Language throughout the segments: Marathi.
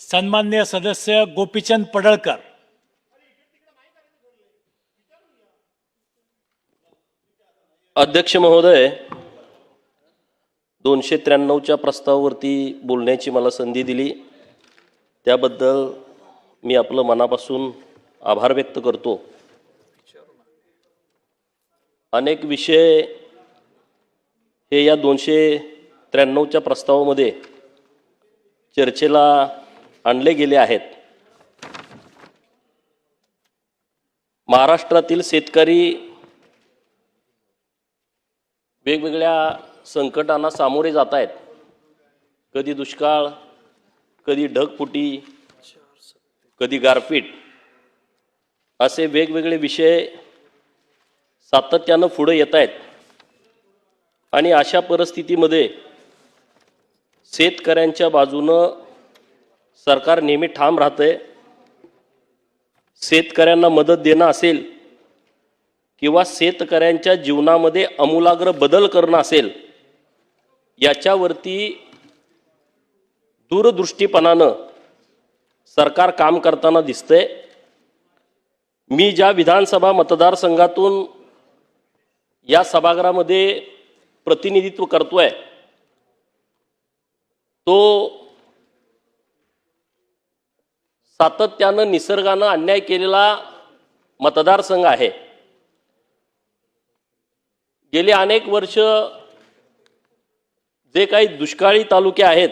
सन्मान्य सदस्य गोपीचंद पडळकर. अध्यक्ष महोदय दोनशे त्र्याण्णवच्या प्रस्तावावरती बोलण्याची मला संधी दिली. त्याबद्दल मी आपलं मनापासून आभार व्यक्त करतो. अनेक विषय हे या दोनशे त्र्याण्णवच्या प्रस्तावामध्ये चर्चेला आणले गेले आहेत. महाराष्ट्रातील शेतकरी वेगवेगळ्या संकटांना सामोरे जात आहेत. कधी दुष्काळ कधी ढगफुटी कधी गारपीट असे वेगवेगळे विषय सातत्यानं पुढे येत आहेत. आणि अशा परिस्थितीमध्ये शेतकऱ्यांच्या बाजूनं सरकार नेहमी ठाम राहतंय. शेतकऱ्यांना मदत देणं असेल किंवा शेतकऱ्यांच्या जीवनामध्ये आमूलाग्र बदल करणं असेल याच्यावरती दूरदृष्टीपणानं सरकार काम करताना दिसतंय. मी ज्या विधानसभा मतदारसंघातून या सभागृहामध्ये प्रतिनिधित्व करतोय तो सातत्यानं निसर्गानं अन्याय केलेला मतदारसंघ आहे. गेली अनेक वर्ष जे काही दुष्काळी तालुके आहेत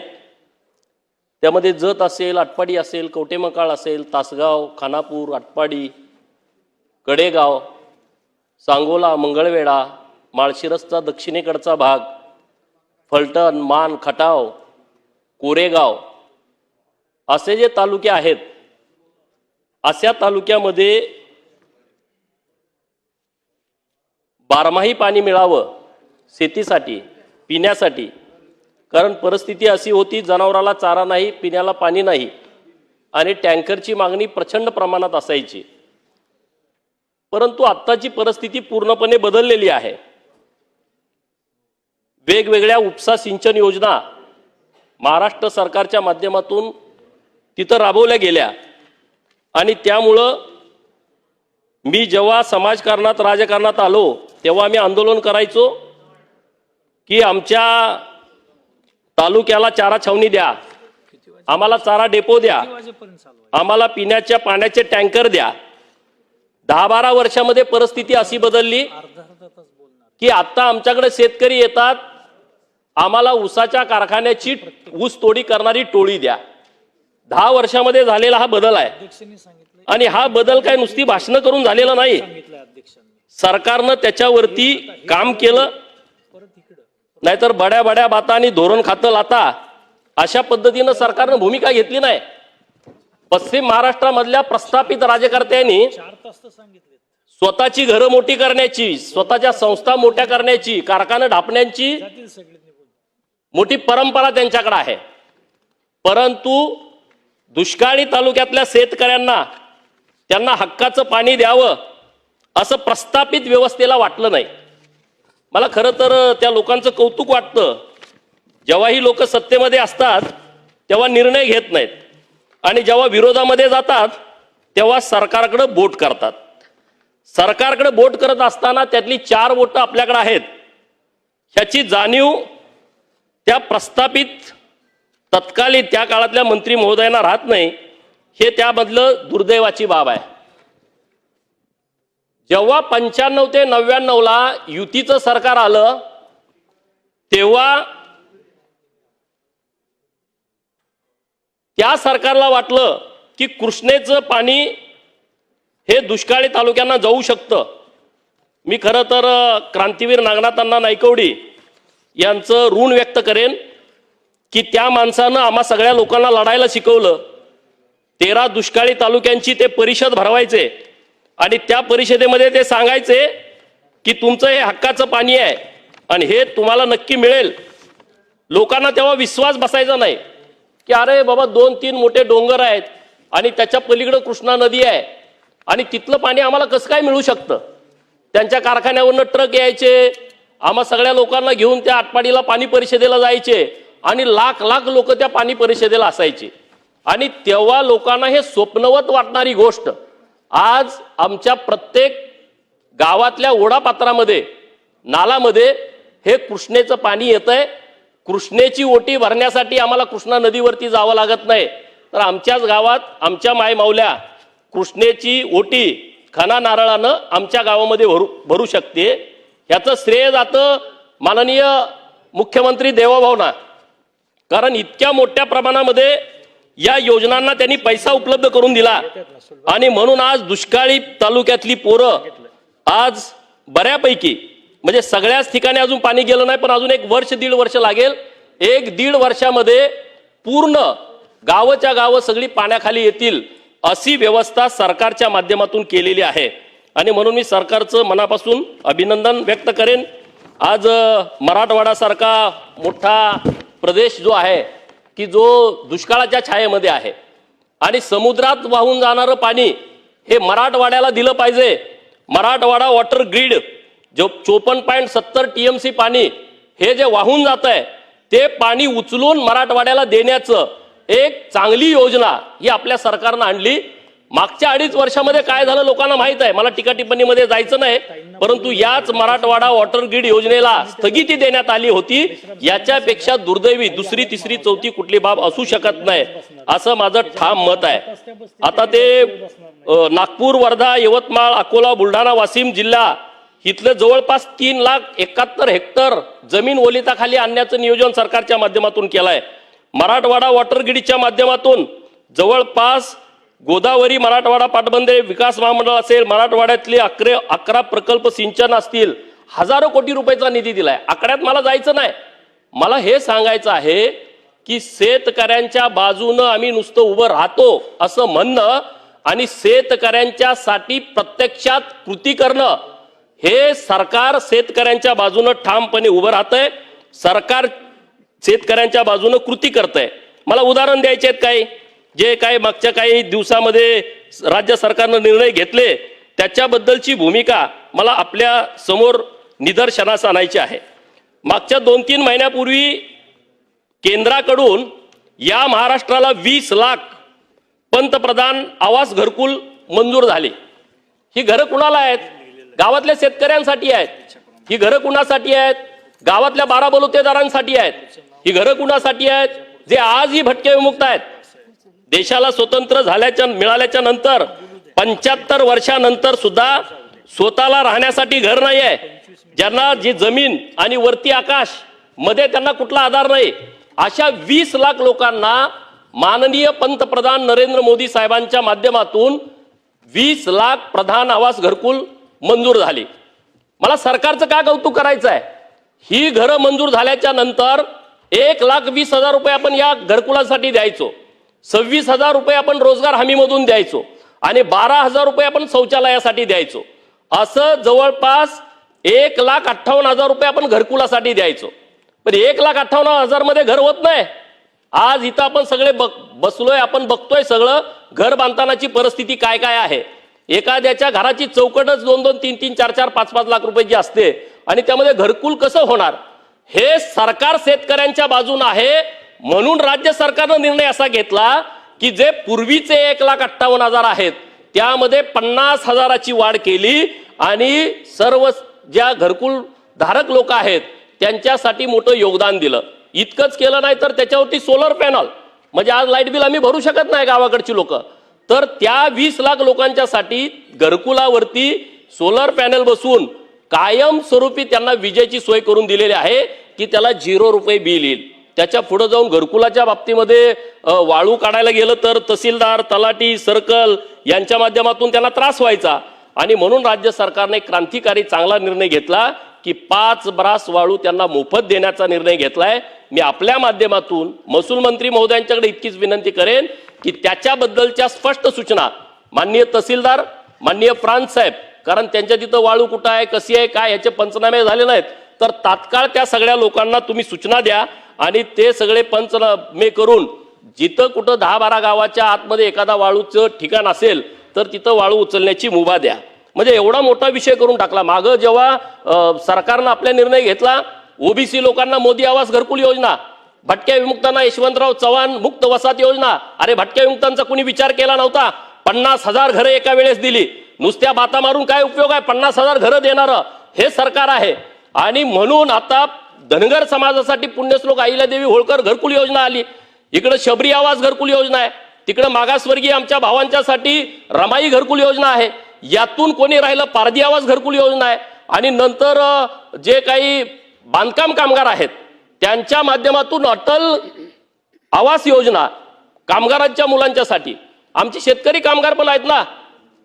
त्यामध्ये जत असेल आटपाडी असेल कवटेमकाळ असेल तासगाव खानापूर आटपाडी कडेगाव सांगोला मंगळवेढा माळशिरसचा दक्षिणेकडचा भाग फलटण मान खटाव कोरेगाव असे जे तालुके आहेत अशा तालुक्यामध्ये बारमाही पाणी मिळावं शेतीसाठी पिण्यासाठी. कारण परिस्थिती अशी होती जनावराला चारा नाही पिण्याला पाणी नाही आणि टँकरची मागणी प्रचंड प्रमाणात असायची. परंतु आत्ताची परिस्थिती पूर्णपणे बदललेली आहे. वेगवेगळ्या उपसा सिंचन योजना महाराष्ट्र सरकारच्या माध्यमातून तिथं राबवल्या गेल्या. आणि त्यामुळं मी जेव्हा समाजकारणात राजकारणात आलो तेव्हा आम्ही आंदोलन करायचो की आमच्या तालुक्याला चारा छावणी द्या. आम्हाला चारा डेपो द्या. आम्हाला पिण्याच्या पाण्याचे टँकर द्या. दहा बारा वर्षामध्ये परिस्थिती अशी बदलली की आता आमच्याकडे शेतकरी येतात. आम्हाला ऊसाच्या कारखान्याची ऊस तोडी करणारी टोळी द्या. दहा वर्षामध्ये झालेला हा बदल आहे. आणि हा बदल काय नुसती भाषणं करून झालेला नाही. सरकारनं त्याच्यावरती काम केलं. नाहीतर बड्या बड्या बाता आणि धोरण खातं लाता अशा पद्धतीनं सरकारनं भूमिका घेतली नाही. पश्चिम महाराष्ट्रामधल्या प्रस्थापित राजकर्त्यांनी स्वतःची घरं मोठी करण्याची स्वतःच्या संस्था मोठ्या करण्याची कारखाने ढापण्याची मोठी परंपरा त्यांच्याकडे आहे. परंतु दुष्काळी तालुक्यातल्या शेतकऱ्यांना त्यांना हक्काचं पाणी द्यावं असं प्रस्थापित व्यवस्थेला वाटलं नाही. मला खरं तर त्या लोकांचं कौतुक वाटतं. जेव्हाही लोक सत्तेमध्ये असतात तेव्हा निर्णय घेत नाहीत. आणि जेव्हा विरोधामध्ये जातात तेव्हा सरकारकडे बोट करतात. सरकारकडे बोट करत असताना त्यातली चार बोटं आपल्याकडे आहेत. ह्याची जाणीव त्या प्रस्थापित तत्कालीन त्या काळातल्या मंत्री महोदयांना राहत नाही हे त्यामधलं दुर्दैवाची बाब आहे. जेव्हा पंच्याण्णव ते नव्याण्णवला युतीचं सरकार आलं तेव्हा त्या सरकारला वाटलं की कृष्णेचं पाणी हे दुष्काळी तालुक्यांना जाऊ शकतं. मी खरं तर क्रांतीवीर नागनाथांना नायकवडी यांचं ऋण व्यक्त करेन. की त्या माणसानं आम्हा सगळ्या लोकांना लढायला शिकवलं. तेरा दुष्काळी तालुक्यांची ते परिषद भरवायचे. आणि त्या परिषदेमध्ये ते सांगायचे की तुमचं हे हक्काचं पाणी आहे आणि हे तुम्हाला नक्की मिळेल. लोकांना तेव्हा विश्वास बसायचा नाही. की अरे बाबा दोन तीन मोठे डोंगर आहेत आणि त्याच्या पलीकडं कृष्णा नदी आहे. आणि तिथलं पाणी आम्हाला कसं काय मिळू शकतं? त्यांच्या कारखान्यावरनं ट्रक यायचे. आम्हा सगळ्या लोकांना घेऊन त्या आटपाडीला पाणी परिषदेला जायचे. आणि लाख लाख लोक त्या पाणी परिषदेला असायचे. आणि तेव्हा लोकांना हे स्वप्नवत वाटणारी गोष्ट आज आमच्या प्रत्येक गावातल्या ओढापात्रामध्ये नालामध्ये हे कृष्णेचं पाणी येत आहे कृष्णेची ओटी भरण्यासाठी आम्हाला कृष्णा नदीवरती जावं लागत नाही. तर आमच्याच गावात आमच्या मायमावल्या कृष्णेची ओटी खना नारळानं आमच्या गावामध्ये भरू भरू शकते. ह्याचं श्रेय जातं माननीय मुख्यमंत्री देवाभावना कारण इतक्या मोठ्या प्रमाणामध्ये या योजनांना त्यांनी पैसा उपलब्ध करून दिला. आणि म्हणून आज दुष्काळी तालुक्यातली पोरं आज बऱ्यापैकी म्हणजे सगळ्याच ठिकाणी अजून पाणी गेलं नाही पण अजून एक वर्ष दीड वर्ष लागेल. एक दीड वर्षामध्ये पूर्ण गावच्या गावं सगळी पाण्याखाली येतील अशी व्यवस्था सरकारच्या माध्यमातून केलेली आहे. आणि म्हणून मी सरकारचं मनापासून अभिनंदन व्यक्त करेन. आज मराठवाडासारखा मोठा प्रदेश जो आहे की जो दुष्काळाच्या छायेमध्ये आहे. आणि समुद्रात वाहून जाणारं पाणी हे मराठवाड्याला दिलं पाहिजे. मराठवाडा वॉटर ग्रीड जो चोपन्न पॉईंट सत्तर टी एम सी पाणी हे जे वाहून जात आहे ते पाणी उचलून मराठवाड्याला देण्याचं एक चांगली योजना ही आपल्या सरकारनं आणली. मागच्या अडीच वर्षामध्ये काय झालं लोकांना माहीत आहे. मला टीका टिप्पणीमध्ये जायचं नाही. परंतु याच मराठवाडा वॉटर ग्रीड योजनेला स्थगिती देण्यात आली होती. याच्यापेक्षा दुर्दैवी दुसरी तिसरी चौथी कुठली बाब असू शकत नाही असं माझं ठाम मत आहे. आता ते नागपूर वर्धा यवतमाळ अकोला बुलढाणा वाशिम जिल्हा इथलं जवळपास तीन लाख एकाहत्तर हेक्टर जमीन ओलिताखाली आणण्याचं नियोजन सरकारच्या माध्यमातून केलं आहे मराठवाडा वॉटर ग्रीडच्या माध्यमातून जवळपास गोदावरी मराठवाडा पाटबंधारे विकास महामंडळ असेल मराठवाड्यातले अकरे अकरा प्रकल्प सिंचन असतील हजारो कोटी रुपयाचा निधी दिलाय. आकड्यात मला जायचं नाही. मला हे सांगायचं आहे की शेतकऱ्यांच्या बाजूनं आम्ही नुसतं उभं राहतो असं म्हणणं आणि शेतकऱ्यांच्या साठी प्रत्यक्षात कृती करणं हे सरकार शेतकऱ्यांच्या बाजूनं ठामपणे उभं राहतंय. सरकार शेतकऱ्यांच्या बाजूनं कृती करतंय. मला उदाहरण द्यायचे आहेत काही? जे काही मागच्या काही दिवसामध्ये राज्य सरकारनं निर्णय घेतले त्याच्याबद्दलची भूमिका मला आपल्यासमोर निदर्शनास आणायची आहे. मागच्या दोन तीन महिन्यापूर्वी केंद्राकडून या महाराष्ट्राला वीस लाख पंतप्रधान आवास घरकुल मंजूर झाली. ही घरं कुणाला आहेत? गावातल्या शेतकऱ्यांसाठी आहेत. ही घरं कुणासाठी आहेत? गावातल्या बारा बलुतेदारांसाठी आहेत. ही घरं कुणासाठी आहेत? जे आजही भटके विमुक्त आहेत. देशाला स्वतंत्र झाल्याच्या मिळाल्याच्या नंतर पंच्याहत्तर वर्षानंतर सुद्धा स्वतःला राहण्यासाठी घर नाही आहे ज्यांना जी जमीन आणि वरती आकाशमध्ये त्यांना कुठला आधार नाही. अशा वीस लाख लोकांना माननीय पंतप्रधान नरेंद्र मोदी साहेबांच्या माध्यमातून वीस लाख प्रधान आवास घरकुल मंजूर झाले. मला सरकारचं काय कौतुक करायचं आहे ही घरं मंजूर झाल्याच्यानंतर एक लाख वीस हजार रुपये आपण या घरकुलासाठी द्यायचो. सव्वीस हजार रुपये आपण रोजगार हमीमधून द्यायचो आणि बारा हजार रुपये आपण शौचालयासाठी द्यायचो. असं जवळपास एक लाख अठ्ठावन्न हजार रुपये आपण घरकुलासाठी द्यायचो. पण एक लाख अठ्ठावन्न हजारमध्ये घर होत नाही. आज इथं आपण सगळे बघ बसलोय आपण बघतोय सगळं घर बांधतानाची परिस्थिती काय काय आहे. एखाद्याच्या घराची चौकटच दोन दोन तीन तीन चार चार पाच पाच लाख रुपयाची असते आणि त्यामध्ये घरकुल कसं होणार? हे सरकार शेतकऱ्यांच्या बाजून आहे. म्हणून राज्य सरकारनं निर्णय असा घेतला की जे पूर्वीचे एक लाख अठ्ठावन्न हजार आहेत त्यामध्ये पन्नास हजाराची वाढ केली आणि सर्व ज्या घरकुल धारक लोक आहेत त्यांच्यासाठी मोठं योगदान दिलं. इतकंच केलं नाही तर त्याच्यावरती सोलर पॅनल म्हणजे आज लाइट बिल आम्ही भरू शकत नाही गावाकडची लोक. तर त्या वीस लाख लोकांच्यासाठी घरकुलावरती सोलर पॅनल बसून कायमस्वरूपी त्यांना विजेची सोय करून दिलेली आहे की त्याला झिरो रुपये बिल येईल. त्याच्या पुढे जाऊन घरकुलाच्या बाबतीमध्ये वाळू काढायला गेलं तर तहसीलदार तलाटी सर्कल यांच्या माध्यमातून त्यांना त्रास व्हायचा. आणि म्हणून राज्य सरकारने क्रांतिकारी चांगला निर्णय घेतला की पाच ब्रास वाळू त्यांना मोफत देण्याचा निर्णय घेतलाय. मी आपल्या माध्यमातून महसूल मंत्री महोदयांच्याकडे इतकीच विनंती करेन की त्याच्याबद्दलच्या स्पष्ट सूचना माननीय तहसीलदार माननीय फ्रान्स साहेब कारण त्यांच्या तिथं वाळू कुठं आहे कशी आहे काय याचे पंचनामे झाले नाहीत. तर तात्काळ त्या सगळ्या लोकांना तुम्ही सूचना द्या. आणि ते सगळे पंचनामे करून जिथं कुठं दहा बारा गावाच्या आतमध्ये एखादा वाळूचं ठिकाण असेल तर तिथं वाळू उचलण्याची मुभा द्या. म्हणजे एवढा मोठा विषय करून टाकला. मागं जेव्हा सरकारनं आपला निर्णय घेतला ओबीसी लोकांना मोदी आवास घरकुल योजना भटक्या विमुक्तांना यशवंतराव चव्हाण मुक्त वसाहत योजना अरे भटक्या विमुक्तांचा कुणी विचार केला नव्हता? पन्नास हजार घरं एका वेळेस दिली. नुसत्या बाता मारून काय उपयोग आहे? पन्नास हजार घरं देणारं हे सरकार आहे. आणि म्हणून आता धनगर समाजासाठी पुण्यश्लोक अहिल्यादेवी होळकर घरकुल योजना आली. इकडं शबरी आवाज घरकुल योजना आहे. तिकडं मागासवर्गीय आमच्या भावांच्यासाठी रमाई घरकुल योजना आहे. यातून कोणी राहिलं पारधी आवाज घरकुल योजना आहे. आणि नंतर जे काही बांधकाम कामगार आहेत त्यांच्या माध्यमातून अटल आवास योजना कामगारांच्या मुलांच्यासाठी. आमचे शेतकरी कामगार पण आहेत ना.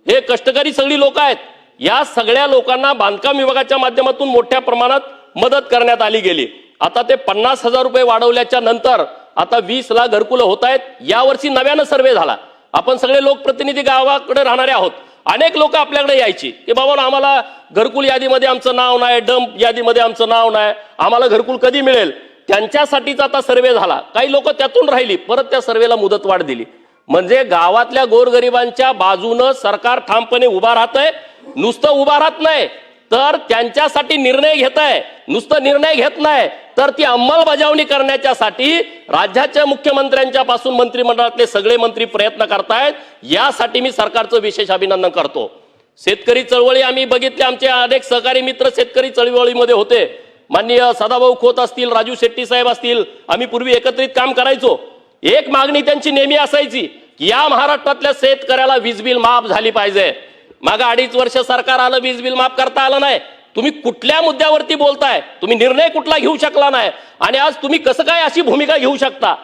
हे कष्टकरी सगळी लोक आहेत. या सगळ्या लोकांना बांधकाम विभागाच्या माध्यमातून मोठ्या प्रमाणात मदत करण्यात आली गेली. आता ते पन्नास हजार रुपये वाढवल्याच्या नंतर आता वीस लाख घरकुलं होत आहेत. यावर्षी नव्यानं सर्वे झाला. आपण सगळे लोकप्रतिनिधी गावाकडे राहणारे आहोत. अनेक लोक आपल्याकडे यायची. की बाबा आम्हाला घरकुल यादीमध्ये आमचं नाव नाही डंप यादीमध्ये आमचं नाव नाही. आम्हाला घरकुल कधी मिळेल? त्यांच्यासाठीच आता सर्वे झाला. काही लोक त्यातून राहिली. परत त्या सर्वेला मुदतवाढ दिली. म्हणजे गावातल्या गोरगरिबांच्या बाजूनं सरकार ठामपणे उभा राहतंय. नुसतं उभा राहत नाही. तर त्यांच्यासाठी निर्णय घेत आहे नुसतं निर्णय घेत नाही तर ती अंमलबजावणी करण्याच्यासाठी राज्याच्या मुख्यमंत्र्यांच्या पासून मंत्रिमंडळातले सगळे मंत्री प्रयत्न करतायत. यासाठी मी सरकारचं विशेष अभिनंदन करतो. शेतकरी चळवळी आम्ही बघितले आमचे अनेक सहकारी मित्र शेतकरी चळवळीमध्ये होते. माननीय सदाभाऊ खोत असतील राजू शेट्टी साहेब असतील आम्ही पूर्वी एकत्रित काम करायचो. एक मागणी त्यांची नेहमी असायची की या महाराष्ट्रातल्या शेतकऱ्याला वीज बिल माफ झाली पाहिजे. माग अडीच वर्ष सरकार आलं वीज बिल माफ करता आलं नाही. तुम्ही कुठल्या मुद्द्यावरती बोलताय? तुम्ही निर्णय कुठला घेऊ शकला नाही? आणि आज तुम्ही कसं काय अशी भूमिका घेऊ शकता?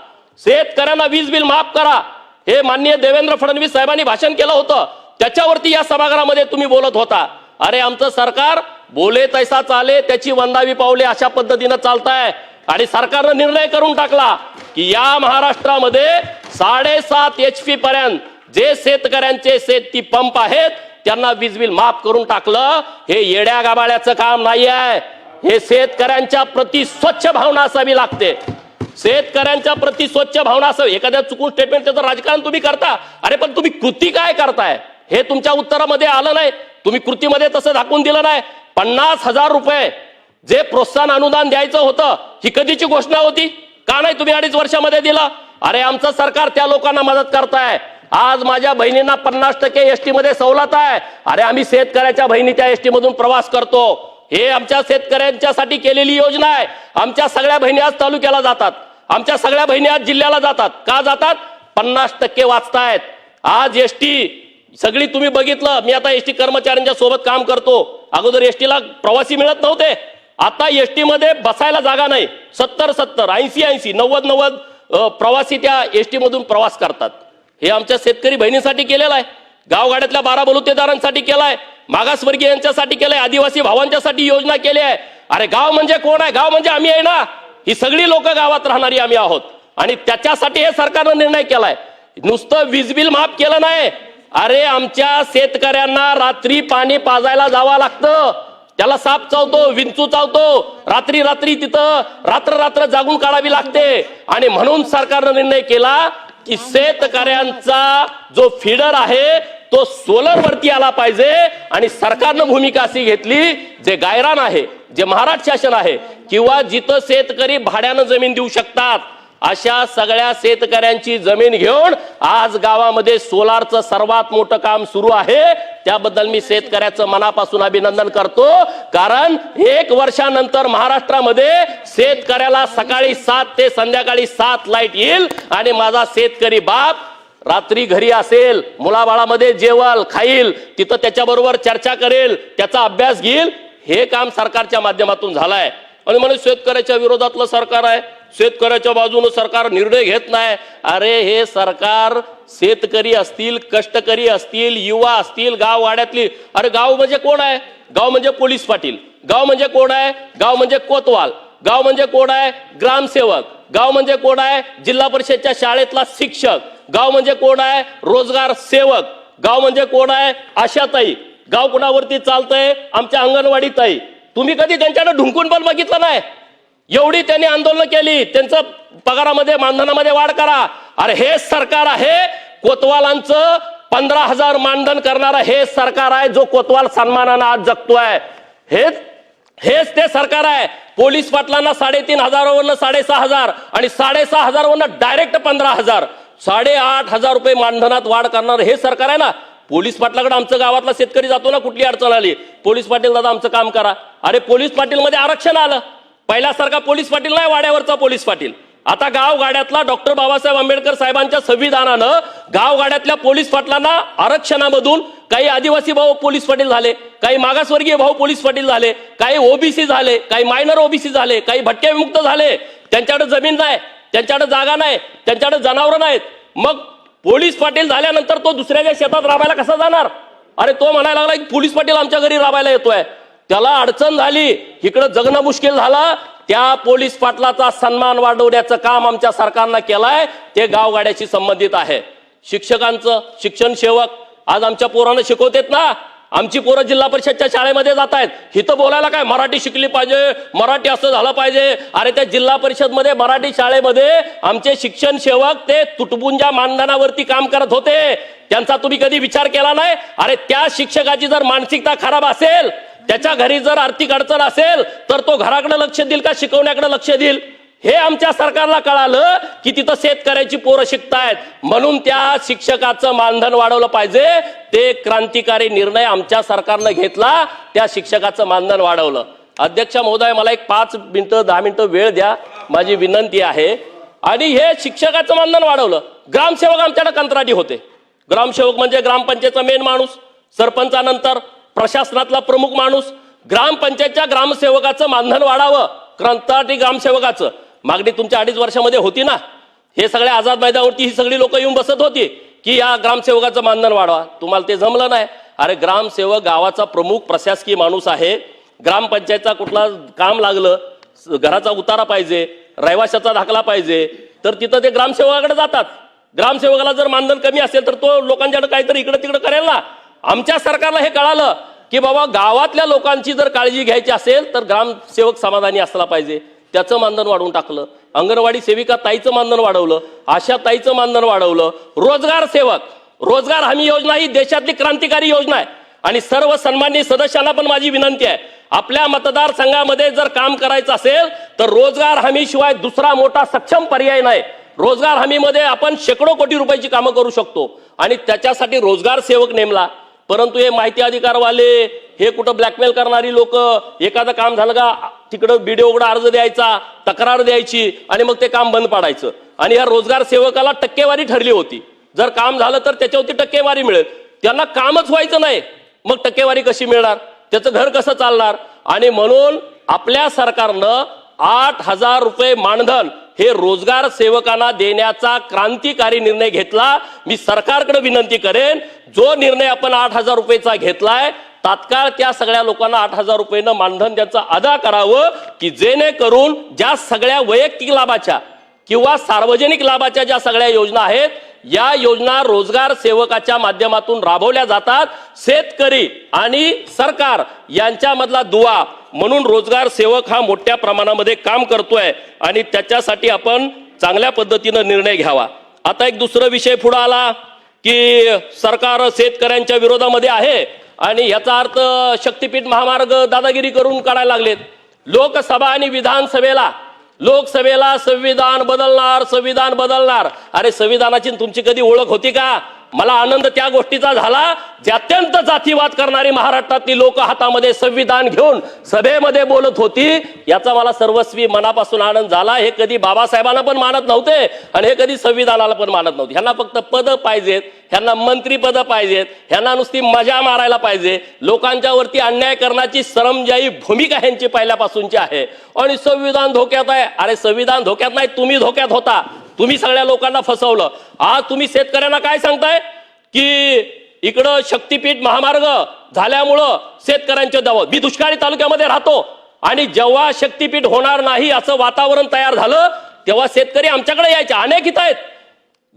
शेतकऱ्यांना वीज बिल माफ करा. हे माननीय देवेंद्र फडणवीस साहेबांनी भाषण केलं होतं. त्याच्यावरती या सभागृहामध्ये तुम्ही बोलत होता. अरे आमचं सरकार बोले तैसा चाले त्याची वंदावी पावले अशा पद्धतीनं चालताय. आणि सरकारनं निर्णय करून टाकला की या महाराष्ट्रामध्ये साडेसात एच पी पर्यंत जे शेतकऱ्यांचे शेती पंप आहेत त्यांना वीज बिल माफ करून टाकलं. हे येड्या गाबाळ्याचं काम नाही आहे हे शेतकऱ्यांच्या प्रति स्वच्छ भावना असावी लागते. शेतकऱ्यांच्या प्रति स्वच्छ भावना असावी. एखाद्या चुकून स्टेटमेंट त्याचं राजकारण तुम्ही करता. अरे पण तुम्ही कृती काय करताय? हे तुमच्या उत्तरामध्ये आलं नाही. तुम्ही कृतीमध्ये तसं दाखवून दिलं नाही. पन्नास हजार रुपये जे प्रोत्साहन अनुदान द्यायचं होतं ही कधीची घोषणा होती? का नाही तुम्ही अडीच वर्षामध्ये दिलं? अरे आमचं सरकार त्या लोकांना मदत करताय. आज माझ्या बहिणींना पन्नास टक्के एसटी मध्ये सवलत आहे. अरे आम्ही शेतकऱ्याच्या बहिणी त्या एसटी मधून प्रवास करतो. हे आमच्या शेतकऱ्यांच्यासाठी केलेली योजना आहे. आमच्या सगळ्या बहिणी आज तालुक्याला जातात. आमच्या सगळ्या बहिणी आज जिल्ह्याला जातात. का जातात? पन्नास टक्के वाचतायत. आज एसटी सगळी तुम्ही बघितलं. मी आता एसटी कर्मचाऱ्यांच्या सोबत काम करतो. अगोदर एसटीला प्रवासी मिळत नव्हते. आता एसटी मध्ये बसायला जागा नाही. सत्तर सत्तर ऐंशी ऐंशी नव्वद नव्वद प्रवासी त्या एसटी मधून प्रवास करतात. हे आमच्या शेतकरी बहिणींसाठी केलेलं आहे. गावगाड्यातल्या बारा बलुतेदारांसाठी केलाय मागासवर्गीयांच्यासाठी केलंय आदिवासी भावांच्यासाठी योजना केली आहे. अरे गाव म्हणजे कोण आहे? गाव म्हणजे आम्ही आहे ना? ही सगळी लोक गावात राहणारी आम्ही आहोत. आणि त्याच्यासाठी हे सरकारनं निर्णय केलाय. नुसतं वीज बिल माफ केलं नाही. अरे आमच्या शेतकऱ्यांना रात्री पाणी पाजायला जावं लागतं. त्याला साप चावतो विंचू चावतो. रात्री रात्री तिथं रात्र रात्र जागून काढावी लागते. आणि म्हणून सरकारनं निर्णय केला की शेतकऱ्यांचा जो फिडर आहे तो सोलर वरती आला पाहिजे आणि सरकारनं भूमिका अशी घेतली जे गायरान आहे जे महाराष्ट्र शासन आहे किंवा जिथं शेतकरी भाड्यानं जमीन देऊ शकतात अशा सगळ्या शेतकऱ्यांची जमीन घेऊन आज गावामध्ये सोलारचं सर्वात मोठं काम सुरू आहे. त्याबद्दल मी शेतकऱ्याचं मनापासून अभिनंदन करतो. कारण एक वर्षानंतर महाराष्ट्रामध्ये शेतकऱ्याला सकाळी सात ते संध्याकाळी सात लाइट येईल आणि माझा शेतकरी बाप रात्री घरी असेल मुलाबाळामध्ये जेवल खाईल तिथं त्याच्याबरोबर चर्चा करेल त्याचा अभ्यास घेईल. हे काम सरकारच्या माध्यमातून झालंय. आणि म्हणून शेतकऱ्याच्या विरोधातलं सरकार आहे. शेतकऱ्याच्या बाजूनं सरकार निर्णय घेत नाही. अरे हे सरकार शेतकरी असतील कष्टकरी असतील युवा असतील गाववाड्यातली अरे गाव म्हणजे कोण आहे? गाव म्हणजे पोलीस पाटील. गाव म्हणजे कोण आहे? गाव म्हणजे कोतवाल. गाव म्हणजे कोण आहे? ग्रामसेवक. गाव म्हणजे कोण आहे? जिल्हा परिषदच्या शाळेतला शिक्षक. गाव म्हणजे कोण आहे? रोजगार सेवक. गाव म्हणजे कोण आहे? आशाताई गाव कुणावरती चालतंय? आमच्या अंगणवाडीताई तुम्ही कधी त्यांच्याकडे ढुंकून पण बघितलं नाही? एवढी त्यांनी आंदोलन केली त्यांचं पगारामध्ये मानधनामध्ये वाढ करा. अरे हे सरकार आहे कोतवालांचं पंधरा हजार मानधन करणारा हे सरकार आहे जो कोतवाल सन्मानानं आज जगतोय. हेच हेच ते सरकार आहे. पोलीस पाटलांना साडेतीन हजारावरनं साडेसहा हजार आणि साडेसहा हजारवरनं डायरेक्ट पंधरा हजार. साडेआठ हजार रुपये मानधनात वाढ करणार हे सरकार आहे ना. पोलीस पाटलाकडे आमचं गावातला शेतकरी जातो ना कुठली अडचण आली. पोलीस पाटील दादा आमचं काम करा. अरे पोलीस पाटील मध्ये आरक्षण आलं. पहिल्यासारखा पोलीस पाटील नाही वाड्यावरचा पोलीस पाटील. आता गावगाड्यातला डॉक्टर बाबासाहेब आंबेडकर साहेबांच्या संविधानानं गावगाड्यातल्या पोलीस पाटलांना आरक्षणामधून काही आदिवासी भाऊ पोलीस पाटील झाले काही मागासवर्गीय भाऊ पोलीस पाटील झाले काही ओबीसी झाले काही मायनर ओबीसी झाले काही भटक्या विमुक्त झाले. त्यांच्याकडे जमीन नाही त्यांच्याकडे जागा नाही त्यांच्याकडे जनावरं नाहीत. मग पोलीस पाटील झाल्यानंतर तो दुसऱ्याच्या शेतात राबायला कसा जाणार? अरे तो म्हणायला लागला की पोलीस पाटील आमच्या घरी राबायला येतोय. त्याला अडचण झाली. इकडं जगणं मुश्किल झालं. त्या पोलीस पाटलाचा सन्मान वाढवण्याचं काम आमच्या सरकारनं केलंय. ते गावगाड्याशी संबंधित आहे. शिक्षकांचं शिक्षण सेवक आज आमच्या पोरांना शिकवतेत ना. आमची पोरं जिल्हा परिषदच्या शाळेमध्ये जात आहेत. इथं बोलायला काय? मराठी शिकली पाहिजे. मराठी असं झालं पाहिजे. अरे त्या जिल्हा परिषदमध्ये मराठी शाळेमध्ये आमचे शिक्षण सेवक ते तुटबुंजा मानधनावरती काम करत होते. त्यांचा तुम्ही कधी विचार केला नाही? अरे त्या शिक्षकाची जर मानसिकता खराब असेल त्याच्या घरी जर आर्थिक अडचण असेल तर तो घराकडे लक्ष देईल का शिकवण्याकडे लक्ष देईल? हे आमच्या सरकारला कळालं की तिथं शेतकऱ्याची पोरं शिकतायत. म्हणून त्या शिक्षकाचं मानधन वाढवलं पाहिजे. ते क्रांतिकारी निर्णय आमच्या सरकारनं घेतला त्या शिक्षकाचं मानधन वाढवलं. अध्यक्ष महोदय मला एक पाच मिनिटं दहा मिनिटं वेळ द्या. माझी विनंती आहे. आणि हे शिक्षकाचं मानधन वाढवलं. ग्रामसेवक आमच्याकडे कंत्राटी होते. ग्रामसेवक म्हणजे ग्रामपंचायतचा मेन माणूस सरपंचानंतर प्रशासनातला प्रमुख माणूस ग्रामपंचायतच्या ग्रामसेवकाचं मानधन वाढावं क्रांताटी ग्रामसेवकाचं. मागणी तुमच्या अडीच वर्षामध्ये होती ना? हे सगळ्या आझाद मैदानावरती ही सगळी लोक येऊन बसत होती की या ग्रामसेवकाचं मानधन वाढवा. तुम्हाला ते जमलं नाही. अरे ग्रामसेवक गावाचा प्रमुख प्रशासकीय माणूस आहे. ग्रामपंचायतचा कुठला काम लागलं घराचा उतारा पाहिजे रहिवाशाचा दाखला पाहिजे तर तिथं ते ग्रामसेवकाकडे जातात. ग्रामसेवकाला जर मानधन कमी असेल तर तो लोकांच्याकडे काहीतरी इकडं तिकडं करेल ना? आमच्या सरकारला हे कळालं की बाबा गावातल्या लोकांची जर काळजी घ्यायची असेल तर ग्रामसेवक समाधानी असला पाहिजे. त्याचं मानधन वाढवून टाकलं. अंगणवाडी सेविका ताईचं मानधन वाढवलं. आशा ताईचं मानधन वाढवलं. रोजगार सेवक. रोजगार हमी योजना ही देशातली क्रांतिकारी योजना आहे. आणि सर्व सन्माननीय सदस्यांना पण माझी विनंती आहे. आपल्या मतदारसंघामध्ये जर काम करायचं असेल तर रोजगार हमी शिवाय दुसरा मोठा सक्षम पर्याय नाही. रोजगार हमीमध्ये आपण शेकडो कोटी रुपयाची कामं करू शकतो. आणि त्याच्यासाठी रोजगार सेवक नेमला. परंतु हे माहिती अधिकारवाले हे कुठं ब्लॅकमेल करणारी लोक एखादं काम झालं का तिकडं बीडीओकडे अर्ज द्यायचा तक्रार द्यायची आणि मग ते काम बंद पाडायचं. आणि या रोजगार सेवकाला टक्केवारी ठरली होती. जर काम झालं तर त्याच्यावरती टक्केवारी मिळेल. त्यांना कामच व्हायचं नाही. मग टक्केवारी कशी मिळणार? त्याचं घर कसं चालणार? आणि म्हणून आपल्या सरकारनं आठ हजार रुपये मानधन हे रोजगार सेवकांना देण्याचा क्रांतिकारी निर्णय घेतला. मी सरकारकडे विनंती करेन जो निर्णय आपण आठ हजार रुपयेचा घेतलाय तात्काळ त्या सगळ्या लोकांना आठ हजार रुपयेनं मानधन त्यांचं अदा करावं की जेणेकरून ज्या सगळ्या वैयक्तिक लाभाच्या किंवा सार्वजनिक लाभाच्या ज्या सगळ्या योजना आहेत या योजना रोजगार सेवकाच्या माध्यमातून राबवल्या जातात. शेतकरी आणि सरकार यांच्यामधला दुवा म्हणून रोजगार सेवक हा मोठ्या प्रमाणामध्ये काम करतोय आणि त्याच्यासाठी आपण चांगल्या पद्धतीनं निर्णय घ्यावा. आता एक दुसरा विषय पुढे आला की सरकार शेतकऱ्यांच्या विरोधामध्ये आहे आणि याचा अर्थ शक्तीपीठ महामार्ग दादागिरी करून काढायला लागलेत. लोकसभा आणि विधानसभेला लोकसभेला संविधान बदलणार संविधान बदलणार. अरे संविधानाची तुमची कधी ओळख होती का? मला आनंद त्या गोष्टीचा झाला जे अत्यंत जातीवाद करणारी महाराष्ट्रातली लोक हातामध्ये संविधान घेऊन सभेमध्ये बोलत होती. याचा मला सर्वस्वी मनापासून आनंद झाला. हे कधी बाबासाहेबांना पण मानत नव्हते आणि हे कधी संविधानाला पण मानत नव्हते. ह्यांना फक्त पद पाहिजेत ह्यांना मंत्री पद पाहिजेत ह्यांना नुसती मजा मारायला पाहिजे. लोकांच्या वरती अन्याय करण्याची सरमजाई भूमिका ह्यांची पहिल्यापासूनची आहे. आणि संविधान धोक्यात आहे. अरे संविधान धोक्यात नाही तुम्ही धोक्यात होता. तुम्ही सगळ्या लोकांना फसवलं. आज तुम्ही शेतकऱ्यांना काय सांगताय? की इकडं शक्तीपीठ महामार्ग झाल्यामुळं शेतकऱ्यांचे दबाव मी दुष्काळी तालुक्यामध्ये राहतो आणि जेव्हा शक्तीपीठ होणार नाही असं वातावरण तयार झालं तेव्हा शेतकरी आमच्याकडे यायचे. अनेक इथं आहेत.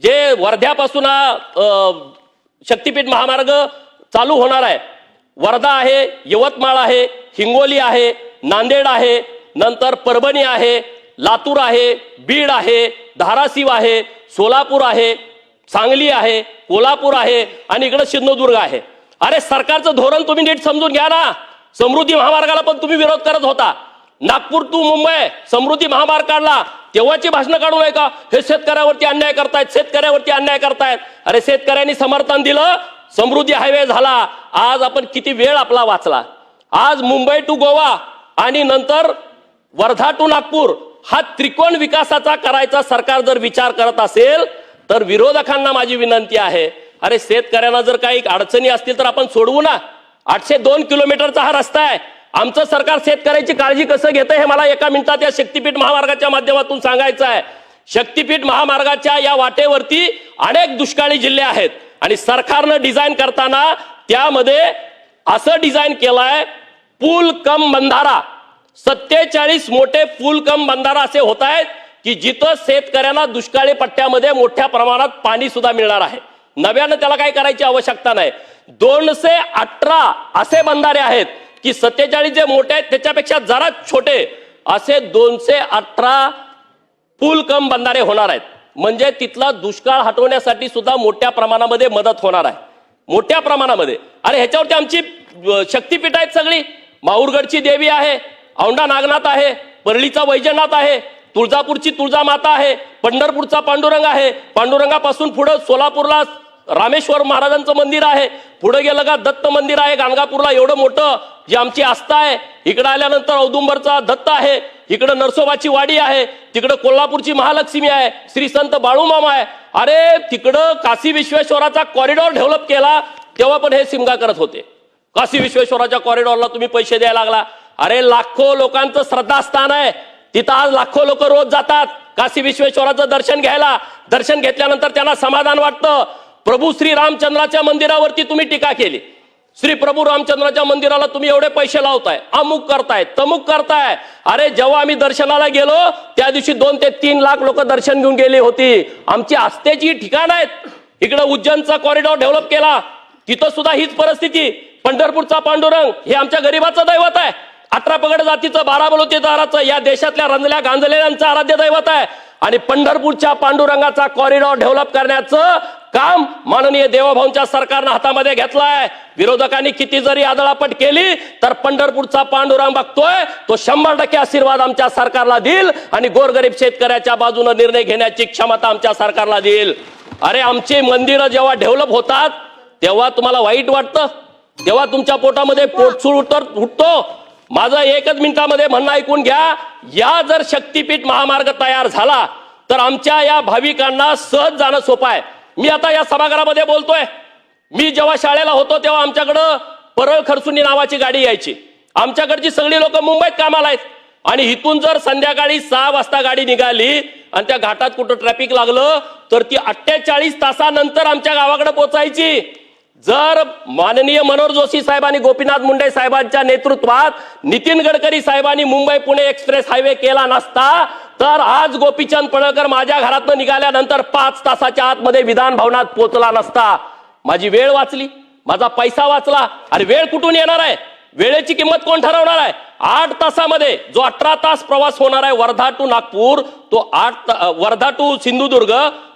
जे वर्ध्यापासून शक्तीपीठ महामार्ग चालू होणार आहे. वर्धा आहे यवतमाळ आहे हिंगोली आहे नांदेड आहे नंतर परभणी आहे लातूर आहे बीड आहे धाराशिव आहे सोलापूर आहे सांगली आहे कोल्हापूर आहे आणि इकडे सिंधुदुर्ग आहे. अरे सरकारचं धोरण तुम्ही नीट समजून घ्या ना. समृद्धी महामार्गाला पण तुम्ही विरोध करत होता. नागपूर टू मुंबई समृद्धी महामार्ग काढला. तेव्हाची भाषणं काढू नये का? हे शेतकऱ्यावरती अन्याय करतायत शेतकऱ्यावरती अन्याय करतायत. अरे शेतकऱ्यांनी समर्थन दिलं समृद्धी हायवे झाला. आज आपण किती वेळ आपला वाचला. आज मुंबई टू गोवा आणि नंतर वर्धा टू नागपूर. हा त्रिकोण विकासाचा करायचा सरकार जर विचार करत असेल तर विरोधकांना माझी विनंती आहे. अरे शेतकऱ्यांना जर काही अडचणी असतील तर आपण सोडवू ना. आठशे दोन किलोमीटरचा हा रस्ता आहे. आमचं सरकार शेतकऱ्याची काळजी कसं घेतं हे मला एका मिनिटात या शक्तीपीठ महामार्गाच्या माध्यमातून सांगायचं आहे. शक्तीपीठ महामार्गाच्या या वाटेवरती अनेक दुष्काळी जिल्हे आहेत आणि सरकारनं डिझाईन करताना त्यामध्ये असं डिझाईन केलंय पूल कम बंधारा. सत्तेचाळीस मोठे फुलकम बंधारा असे होत आहेत की जिथं शेतकऱ्यांना दुष्काळी पट्ट्यामध्ये मोठ्या प्रमाणात पाणी सुद्धा मिळणार आहे. नव्यानं त्याला काही करायची आवश्यकता नाही. दोनशे अठरा असे बंधारे आहेत की सत्तेचाळीस जे मोठे आहेत त्याच्यापेक्षा जरा छोटे असे दोनशे अठरा फुलकम बंधारे होणार आहेत. म्हणजे तिथला दुष्काळ हटवण्यासाठी सुद्धा मोठ्या प्रमाणामध्ये मदत होणार आहे. मोठ्या प्रमाणामध्ये. अरे ह्याच्यावरती आमची शक्तीपीठ आहेत सगळी. माहूरगडची देवी आहे. औंढा नागनाथ आहे परळीचा वैजनाथ आहे तुळजापूरची तुळजा माता आहे पंढरपूरचा पांडुरंग आहे. पांडुरंगापासून पुढं सोलापूरला रामेश्वर महाराजांचं मंदिर आहे. पुढे गेलं का दत्त मंदिर आहे गाणगापूरला एवढं मोठं जी आमची आस्था आहे. इकडं आल्यानंतर औदुंबरचा दत्त आहे. इकडं नरसोबाची वाडी आहे. तिकडं कोल्हापूरची महालक्ष्मी आहे. श्री संत बाळूमामा आहे. अरे तिकडं काशी विश्वेश्वराचा कॉरिडॉर डेव्हलप केला तेव्हा पण हे सिमगा करत होते. काशी विश्वेश्वराच्या कॉरिडॉरला तुम्ही पैसे द्यायला लागला. अरे लाखो लोकांचं श्रद्धास्थान आहे. तिथं आज लाखो लोक रोज जातात. काशी विश्वेश्वराचं दर्शन घ्यायला. दर्शन घेतल्यानंतर त्यांना समाधान वाटतं. प्रभू श्री रामचंद्राच्या मंदिरावरती तुम्ही टीका केली. श्री प्रभू रामचंद्राच्या मंदिराला तुम्ही एवढे पैसे लावताय. अमुक करताय तमुक करताय. अरे जेव्हा आम्ही दर्शनाला गेलो त्या दिवशी दोन ते तीन लाख लोक दर्शन घेऊन गेली होती. आमची आस्थेची ठिकाण आहेत. इकडे उज्जैनचा कॉरिडॉर डेव्हलप केला. तिथं सुद्धा हीच परिस्थिती. पंढरपूरचा पांडुरंग हे आमच्या गरीबाचं दैवत आहे. अठरा पगड जातीचं बारा बलोतेदाराचं या देशातल्या रंजल्या गांजलेल्यांचं आराध्य दैवत आहे. आणि पंढरपूरच्या पांडुरंगाचा कॉरिडॉर डेव्हलप करण्याचं काम माननीय देवभाऊंच्या सरकारनं हातामध्ये घेतलाय. विरोधकांनी किती जरी आदळापट केली तर पंढरपूरचा पांडुरंग बघतोय. तो शंभर टक्के आशीर्वाद आमच्या सरकारला देईल आणि गोरगरीब शेतकऱ्याच्या बाजूने निर्णय घेण्याची क्षमता आमच्या सरकारला देईल. अरे आमची मंदिरं जेव्हा डेव्हलप होतात तेव्हा तुम्हाला वाईट वाटतं? तेव्हा तुमच्या पोटामध्ये पोटसूळ उतर उठतो? माझं एकच मिनिटामध्ये म्हणणं ऐकून घ्या. या जर शक्तीपीठ महामार्ग तयार झाला तर आमच्या या भाविकांना सहज जाणं सोपं आहे. मी आता या सभागृहामध्ये बोलतोय. मी जेव्हा शाळेला होतो तेव्हा आमच्याकडं परळ खरसुनी नावाची गाडी यायची. आमच्याकडची सगळी लोक मुंबईत कामाला आहेत. आणि इथून जर संध्याकाळी सहा वाजता गाडी निघाली आणि त्या घाटात कुठं ट्रॅफिक लागलं तर ती अठ्ठेचाळीस तासानंतर आमच्या गावाकडे पोचायची. जर माननीय मनोहर जोशी साहेब आणि गोपीनाथ मुंडे साहेबांच्या नेतृत्वात नितीन गडकरी साहेबांनी मुंबई पुणे एक्सप्रेस हायवे केला नसता तर आज गोपीचंद पडळकर माझ्या घरातनं निघाल्यानंतर पाच तासाच्या आतमध्ये विधान भवनात पोहोचला नसता. माझी वेळ वाचली माझा पैसा वाचला अरे वेळ कुठून येणार आहे? वेळेची किंमत कोण ठरवणार आहे? आठ तासामध्ये जो अठरा तास प्रवास होणार आहे वर्धा टू नागपूर तो आठ ता- वर्धा टू सिंधुदुर्ग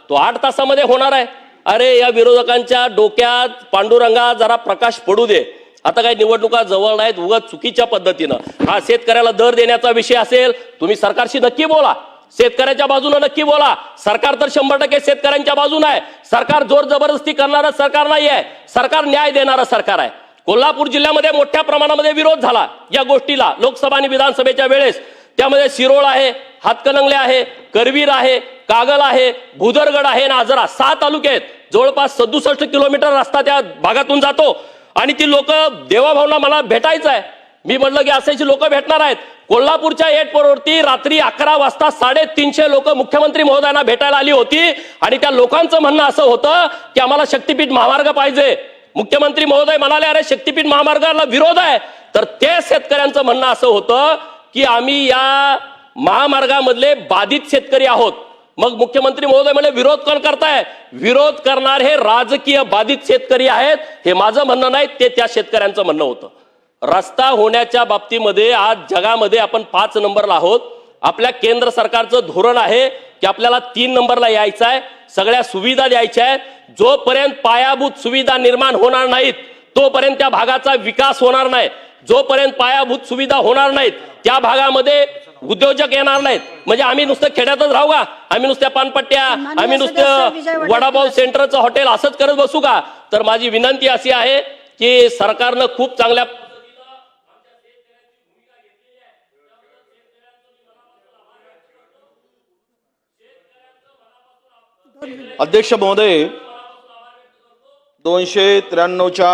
तो आठ तासामध्ये होणार आहे. अरे या विरोधकांच्या डोक्यात पांडुरंगा जरा प्रकाश पडू दे. आता काही निवडणुका जवळ नाहीत उगत चुकीच्या पद्धतीनं. हा शेतकऱ्याला दर देण्याचा विषय असेल तुम्ही सरकारशी नक्की बोला. शेतकऱ्याच्या बाजूने नक्की बोला. सरकार तर शंभर टक्के शेतकऱ्यांच्या बाजूने आहे. सरकार जोर जबरदस्ती करणारं सरकार नाही आहे सरकार न्याय देणारं सरकार आहे. कोल्हापूर जिल्ह्यामध्ये मोठ्या प्रमाणामध्ये विरोध झाला या गोष्टीला लोकसभा आणि विधानसभेच्या वेळेस. त्यामध्ये शिरोळ आहे हातकणंगले आहे करवीर आहे कागल आहे भुदरगड आहे नाजरा सहा तालुके आहेत जवळपास सदुसष्ट किलोमीटर रस्ता त्या भागातून जातो. आणि ती लोक देवाभावना मला भेटायचं आहे. मी म्हटलं की असायची लोक भेटणार आहेत. कोल्हापूरच्या एअरपोर्टवरती रात्री अकरा वाजता साडेतीनशे लोक मुख्यमंत्री महोदयांना भेटायला आली होती. आणि त्या लोकांचं म्हणणं असं होतं की आम्हाला शक्तीपीठ महामार्ग पाहिजे. मुख्यमंत्री महोदय म्हणाले अरे शक्तीपीठ महामार्गाला विरोध आहे. तर ते शेतकऱ्यांचं म्हणणं असं होतं की आम्ही या महामार्गामधले बाधित शेतकरी आहोत. मग मुख्यमंत्री महोदय म्हणे विरोध कोण करताय? विरोध करणार हे राजकीय बाधित शेतकरी आहेत. हे माझं म्हणणं नाही ते त्या शेतकऱ्यांचं म्हणणं होतं. रस्ता होण्याच्या बाबतीमध्ये आज जगामध्ये आपण पाच नंबरला आहोत. आपल्या केंद्र सरकारचं धोरण आहे की आपल्याला तीन नंबरला यायचं आहे. सगळ्या सुविधा द्यायच्या आहेत. जोपर्यंत पायाभूत सुविधा निर्माण होणार नाहीत तोपर्यंत त्या भागाचा विकास होणार नाही. जोपर्यंत पायाभूत सुविधा होणार नाहीत त्या भागामध्ये उद्योजक येणार नाहीत. म्हणजे आम्ही नुसतं खेड्यातच राहू का? आम्ही नुसत्या पानपट्ट्या आम्ही नुसतं. वडापाव सेंटरचं हॉटेल असंच करत बसू का? तर माझी विनंती अशी आहे की सरकारनं खूप चांगल्या अध्यक्ष महोदय दोनशे त्र्याण्णवच्या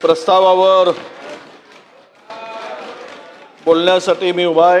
प्रस्तावावर बोलण्यासाठी मी उभा आहे.